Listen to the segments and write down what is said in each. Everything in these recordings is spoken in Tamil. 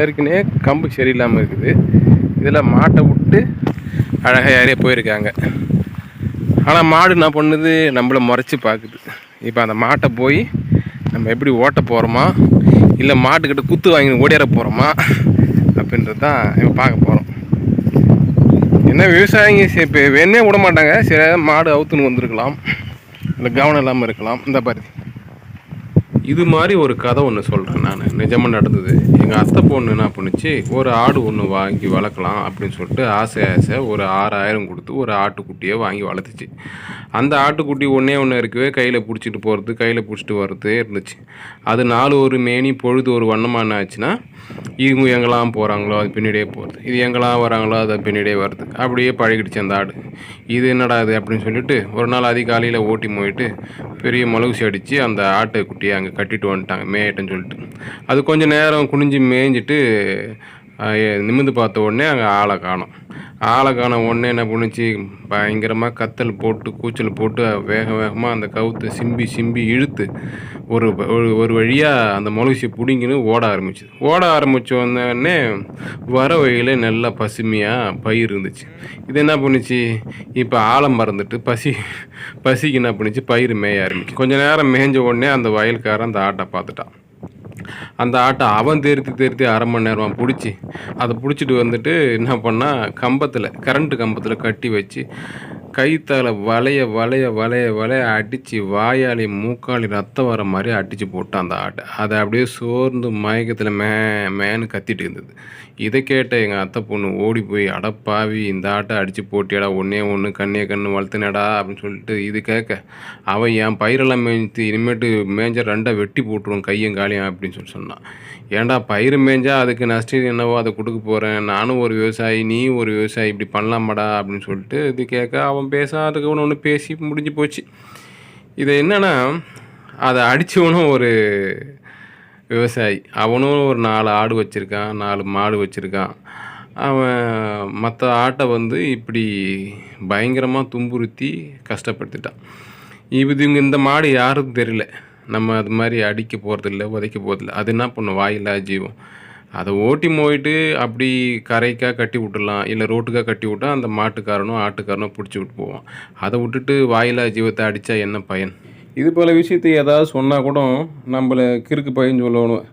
ஏற்கனவே கம்பு சரியில்லாமல் இருக்குது. இதில் மாட்டை விட்டு அழகாக யாரையே போயிருக்காங்க. ஆனால் மாடு என்ன பண்ணுது? நம்மளை முறைச்சி பார்க்குது இப்போ அந்த மாட்டை போய் நம்ம எப்படி ஓட்ட போகிறோமா இல்லை மாட்டுக்கிட்ட குத்து வாங்கி ஓடியார போகிறோமா அப்படின்றது தான் இப்போ பார்க்க போகிறோம் என்ன விவசாயிங்க சரி இப்போ வேணே விட மாட்டாங்க. சரி மாடு அவுத்துன்னு வந்திருக்கலாம். இல்லை கவனம் இல்லாமல் இருக்கலாம். இந்த பாரு. இது மாதிரி ஒரு கதை ஒன்று சொல்கிறேன் நான். நிஜமாக நடந்தது. எங்கள் அத்தை பொண்ணு என்ன பண்ணுச்சு? ஒரு ஆடு ஒன்று வாங்கி வளர்க்கலாம் அப்படின்னு சொல்லிட்டு ஆசை ஆசை ஒரு ஆறாயிரம் கொடுத்து ஒரு ஆட்டுக்குட்டியை வாங்கி வளர்த்துச்சு. அந்த ஆட்டுக்குட்டி ஒன்றே ஒன்று இருக்கவே கையில் பிடிச்சிட்டு போகிறது கையில் பிடிச்சிட்டு வர்றதே இருந்துச்சு. அது நாலு ஒரு மேனி பொழுது ஒரு வண்ணமாக என்ன ஆச்சுன்னா இவங்க எங்கெல்லாம் போகிறாங்களோ அது பின்னாடியே போகிறது இது எங்கெல்லாம் வராங்களோ அது பின்னாடியே வருது அப்படியே பழகிடுச்சு அந்த ஆடு. இது என்னடா இது அப்படின்னு சொல்லிட்டு ஒரு நாள் அதிகாலையில் ஓட்டி போயிட்டு பெரிய மலகுசி அடித்து அந்த ஆட்டை குட்டியை அங்கே கட்டிட்டு வந்துட்டாங்க மேயட்டுன்னு சொல்லிட்டு. அது கொஞ்சம் நேரம் குனிஞ்சு மேய்ஞ்சிட்டு நிமிந்து நிமிர்ந்து பார்த்த உடனே அங்கே ஆளை காணும். ஆளை ஒன்று உடனே என்ன பண்ணுச்சு? பயங்கரமாக கத்தல் போட்டு கூச்சல் போட்டு வேக வேகமாக அந்த கவுத்தை சிம்பி சிம்பி இழுத்து ஒரு ஒரு ஒரு வழியாக அந்த மொளகுசியை பிடிங்கின்னு ஓட ஆரம்பிச்சுது. ஓட ஆரம்பித்த உடனே வர வழியில் நல்லா பசுமையாக பயிர் இருந்துச்சு. இது என்ன பண்ணுச்சு? இப்போ ஆழம் மறந்துட்டு பசி பசிக்கு என்ன பண்ணுச்சு? பயிர் மேய ஆரம்பிச்சு. கொஞ்ச நேரம் மேய்ஞ்ச உடனே அந்த வயல்காரன் அந்த ஆட்டை பார்த்துட்டான். அந்த ஆட்டை அவன் தேர்த்தி தேர்த்தி அரை மணி நேரமாக பிடிச்சி அதை பிடிச்சிட்டு வந்துட்டு என்ன பண்ணால் கம்பத்தில் கரண்ட்டு கம்பத்தில் கட்டி வச்சு கைத்தால வளைய வளைய வளைய வளைய அடித்து வாயாலி மூக்காளி ரத்தம் வர மாதிரி அடித்து போட்டான் அந்த ஆட்டை. அதை அப்படியே சோர்ந்து மயக்கத்தில் மே மேன்னு கத்திட்டு இருந்தது. இதை கேட்ட எங்கள் அத்தை பொண்ணு ஓடி போய் அடப்பாவி இந்த ஆட்டை அடித்து போட்டியடா ஒன்றே ஒன்று கண்ணே கண்ணு வளர்த்துனடா அப்படின்னு சொல்லிட்டு இது கேட்க அவன் என் பயிரெல்லாம் மேய்த்து இனிமேட்டு மேஞ்ச ரெண்டாக வெட்டி போட்டுருவோம் கையும் காலியும் அப்படின்னு சொல்லி சொன்னான். ஏன்டா பயிர் மேய்ஞ்சா அதுக்கு நஷ்டம் என்னவோ அதை கொடுக்க போகிறேன் நானும் ஒரு விவசாயி நீ ஒரு விவசாயி இப்படி பண்ணலாமாடா அப்படின்னு சொல்லிட்டு இது கேட்க அவன் பேசாததுக்கு ஒன்று ஒன்று பேசி முடிஞ்சு போச்சு. இது என்னென்னா அதை அடித்தவனும் ஒரு விவசாயி. அவனும் ஒரு நாலு ஆடு வச்சுருக்கான் நாலு மாடு வச்சுருக்கான். அவன் மற்ற ஆட்டை வந்து இப்படி பயங்கரமாக துன்புறுத்தி கஷ்டப்படுத்திட்டான். இது இவங்க இந்த மாடு யாருக்கும் தெரியல. நம்ம அது மாதிரி அடிக்க போகிறதில்ல உதைக்க போகிறதில்ல அது என்ன பண்ணும்? வாயில்லா ஜீவம். அதை ஓட்டி மோயிட்டு அப்படி கரைக்காக கட்டி விட்டுடலாம் இல்லை ரோட்டுக்காக கட்டி விட்டா அந்த மாட்டுக்காரனோ ஆட்டுக்காரனோ பிடிச்சி விட்டு போவான். அதை விட்டுட்டு வாயில்லா ஜீவத்தை அடித்தா என்ன பயன்? இது போல் விஷயத்தை ஏதாவது சொன்னால் கூட நம்மளை கிறுக்கு பையன் சொல்லணும்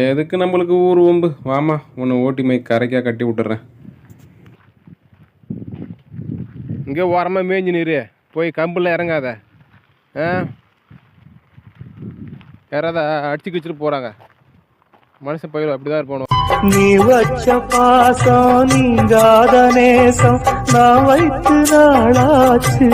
எதுக்கு நம்மளுக்கு ஊர் வம்பு? வாமா உன்னை ஓட்டி மை கரைக்காக கட்டி விட்டுறேன். இங்கே ஓரமாக மேய்ஞ்சி நீரு போய் கம்பில் இறங்காத. ஆ? யாராவது அடிச்சு கிச்சிட்டு போகிறாங்க மனுஷன் பயிர் அப்படிதான் இருப்போம் நீ வச்ச பாசம் நீங்காத நேசம் நான் வைத்து நாளாச்சு.